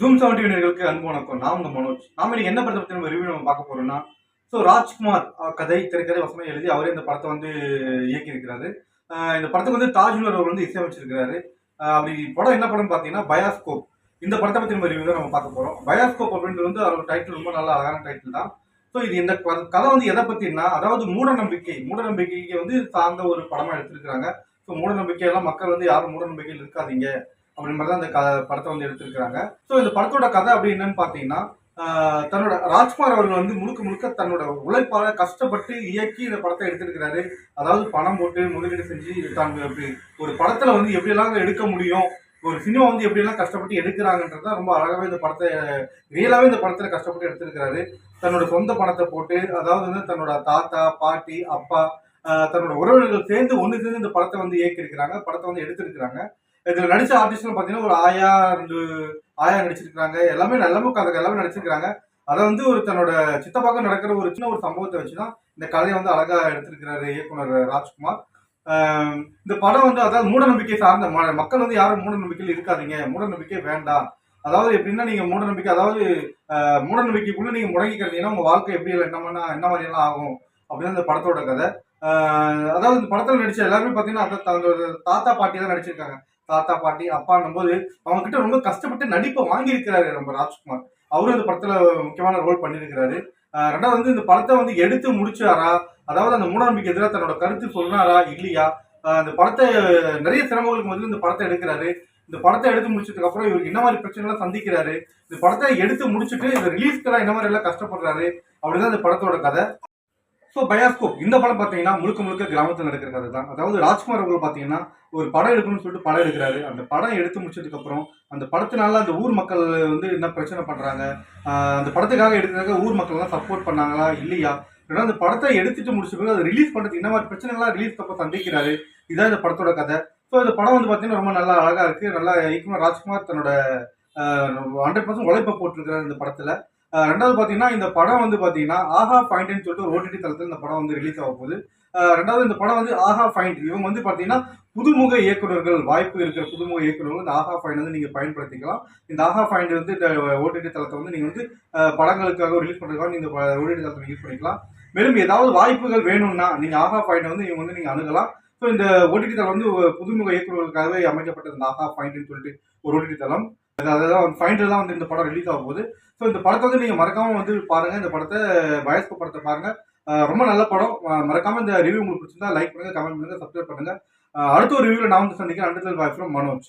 Zoom seventy நேர்களுக்கு அன்பு வணக்கம். நான் உங்க மனோஜ். நாம இன்னைக்கு என்ன படத்தை பத்தி நம்ம ரிவ்யூ நம்ம பார்க்க போறோம்னா ஸோ ராஜ்குமார் கதை திரைக்கதை வசனம் எழுதி அவரே இந்த படத்தை வந்து இயக்கி இருக்கிறாரு இந்த படத்துக்கு வந்து தாஜ்மர் அவர் வந்து இசையமைச்சிருக்கிறாரு. அப்படி படம் என்ன படம் பார்த்தீங்கன்னா பயாஸ்கோப் இந்த படத்தை பத்தி நம்ம ரிவ்யூ தான் நம்ம பார்க்க போறோம். பயாஸ்கோப் அப்படின்றது வந்து அதோட டைட்டில் ரொம்ப நல்ல அழகான டைட்டில் தான். ஸோ இது இந்த கதை வந்து எதை பத்தினா அதாவது மூட நம்பிக்கை மூட நம்பிக்கைக்கு வந்து சார்ந்த ஒரு படமா எடுத்திருக்கிறாங்க. ஸோ மூட நம்பிக்கையெல்லாம் மக்கள் வந்து யாரும் மூட நம்பிக்கையில் இருக்காதீங்க. அப்படின்ற மாதிரி தான் அந்த க படத்தை வந்து எடுத்திருக்கிறாங்க. ஸோ இந்த படத்தோட கதை அப்படி என்னன்னு பார்த்தீங்கன்னா தன்னோட ராஜ்குமார் அவர்கள் வந்து முழுக்க முழுக்க தன்னோட உழைப்பால கஷ்டப்பட்டு இயக்கி இந்த படத்தை எடுத்திருக்கிறாரு. அதாவது பணம் போட்டு முதலீடு செஞ்சு தான் அப்படி. ஒரு படத்துல வந்து எப்படியெல்லாம் எடுக்க முடியும்? ஒரு சினிமா வந்து எப்படியெல்லாம் கஷ்டப்பட்டு எடுக்கிறாங்கன்றது தான் ரொம்ப அழகாகவே இந்த படத்தை ரியலாகவே இந்த படத்தில் கஷ்டப்பட்டு எடுத்திருக்கிறாரு. தன்னோட சொந்த பணத்தை போட்டு அதாவது வந்து தன்னோட தாத்தா பாட்டி அப்பா தன்னோட உறவினர்கள் சேர்ந்து ஒன்று சேர்ந்து இந்த படத்தை வந்து இயக்கியிருக்கிறாங்க படத்தை வந்து எடுத்திருக்கிறாங்க. இதில் நடித்த ஆர்டிஸ்ட்லாம் பார்த்தீங்கன்னா ஒரு ஆயா ரெண்டு ஆயா நடிச்சிருக்கிறாங்க. எல்லாமே எல்லாமே கதை எல்லாமே நடிச்சிருக்கிறாங்க. அதை வந்து ஒரு தன்னோட சித்தப்பாக்க நடக்கிற ஒரு சின்ன ஒரு சம்பவத்தை வச்சுதான் இந்த கதையை வந்து அழகாக எடுத்திருக்கிறாரு இயக்குனர் ராஜ்குமார். இந்த படம் வந்து அதாவது மூட நம்பிக்கை சார்ந்த ம- மக்கள் வந்து யாரும் மூட நம்பிக்கையில் இருக்காதீங்க. மூட நம்பிக்கை வேண்டாம். அதாவது எப்படின்னா நீங்க மூட நம்பிக்கை அதாவது மூட நம்பிக்கைக்குள்ள நீங்க முடங்கிக்கிறீங்கன்னா கிடந்தீங்கன்னா உங்க வாழ்க்கை எப்படி என்னமானா என்ன மாதிரி எல்லாம் ஆகும்? அப்படின்னு இந்த படத்தோட கதை. அதாவது இந்த படத்தில் நடிச்ச எல்லாருமே பார்த்தீங்கன்னா அந்த தங்களோட தாத்தா பாட்டி தான் நடிச்சிருக்காங்க. தாத்தா பாட்டி அப்பான்னும் போது அவங்க கிட்ட ரொம்ப கஷ்டப்பட்டு நடிப்பை வாங்கியிருக்கிறாரு நம்ம ராஜ்குமார். அவரும் இந்த படத்துல முக்கியமான ரோல் பண்ணியிருக்கிறாரு. ரெண்டாவது வந்து இந்த படத்தை வந்து எடுத்து முடிச்சாரா? அதாவது அந்த மூடநம்பிக்கை எதிராக தன்னோட கருத்து சொன்னாரா? இல்லையா? அந்த படத்தை நிறைய சிரமங்களுக்கு முதல்ல இந்த படத்தை எடுக்கிறாரு. இந்த படத்தை எடுத்து முடிச்சதுக்கு அப்புறம் இவருக்கு என்ன மாதிரி பிரச்சனைலாம் சந்திக்கிறாரு? இந்த படத்தை எடுத்து முடிச்சுட்டு இந்த ரிலீஸ்க்கெல்லாம் என்ன மாதிரி எல்லாம் கஷ்டப்படுறாரு? அப்படிதான் இந்த படத்தோட கதை. ஸோ பயாஸ்கோப் இந்த படம் பார்த்தீங்கன்னா முழுக்க முழுக்க கிராமத்தில் நடக்கிற கதை தான் அதாவது ராஜ்குமார் அவர்கள் பார்த்தீங்கன்னா ஒரு படம் எடுக்கணும்னு சொல்லிட்டு படம் எடுக்கிறாரு. அந்த படம் எடுத்து முடிச்சதுக்கப்புறம் அந்த படத்தினால அந்த ஊர் மக்கள் வந்து என்ன பிரச்சனை பண்ணுறாங்க அந்த படத்துக்காக எடுக்கிறதுக்காக ஊர் மக்கள் சப்போர்ட் பண்ணாங்களா? இல்லையா? ஏன்னா அந்த படத்தை எடுத்துட்டு முடிச்ச பிறகு அதை ரிலீஸ் பண்ணுறது என்ன மாதிரி பிரச்சனைகள்லாம் ரிலீஸ் அப்போ சந்திக்கிறாரு. இதுதான் இந்த படத்தோட கதை. ஸோ இந்த படம் வந்து பார்த்தீங்கன்னா ரொம்ப நல்லா அழகாக இருக்குது நல்லா இயக்குனர் ராஜ்குமார் தன்னோட ஹண்ட்ரட் பர்சன்ட் உழைப்பை போட்டிருக்கிறார் இந்த படத்தில். ரெண்டாவது பார்த்தீங்கன்னா இந்த படம் வந்து பார்த்தீங்கன்னா ஆஹா பாயிண்ட்னு சொல்லிட்டு ஒரு ஓடிடி தளத்தில் இந்த படம் வந்து ரிலீஸ் ஆக போகுது. ரெண்டாவது இந்த படம் வந்து ஆஹா பாயிண்ட் இவங்க வந்து பார்த்தீங்கன்னா புதுமுக இயக்குனர்கள் வாய்ப்பு இருக்கிற புதுமுக இயக்குனர்கள் இந்த ஆஹா பாயிண்ட் வந்து நீங்கள் பயன்படுத்திக்கலாம். இந்த ஆஹா பாயிண்ட் வந்து இந்த ஓடிடி தளத்தை வந்து நீங்கள் வந்து படங்களுக்காக ரிலீஸ் பண்ணுறதுக்காக நீங்கள் ஓடிடி தளத்தை யூஸ் பண்ணிக்கலாம். மேலும் ஏதாவது வாய்ப்புகள் வேணும்னா நீங்கள் ஆஹா பாயிண்ட் வந்து இவங்க வந்து நீங்கள் அணுகலாம். ஸோ இந்த ஓடிடி தளம் வந்து புதுமுக இயக்குநர்களுக்காகவே அமைக்கப்பட்டது இந்த ஆஹா பாயிண்ட்னு சொல்லிட்டு ஒரு ஓடிடி தளம். அதாவது ஃபைண்டர் தான் வந்து இந்த படம் ரிலீஸ் ஆகும் போது ஸோ இந்த படத்தை வந்து நீங்கள் மறக்காம வந்து பாருங்க இந்த படத்தை வயஸ்கு படத்தை பாருங்க. ரொம்ப நல்ல படம். மறக்காம இந்த ரிவ்யூ உங்களுக்கு பிடிச்சிருந்தா லைக் பண்ணுங்க கமெண்ட் பண்ணுங்க சப்ஸ்கிரைப் பண்ணுங்க. அடுத்த ஒரு ரிவ்யூவில் நான் வந்து சந்திக்கிறேன். Until bye from Manoj.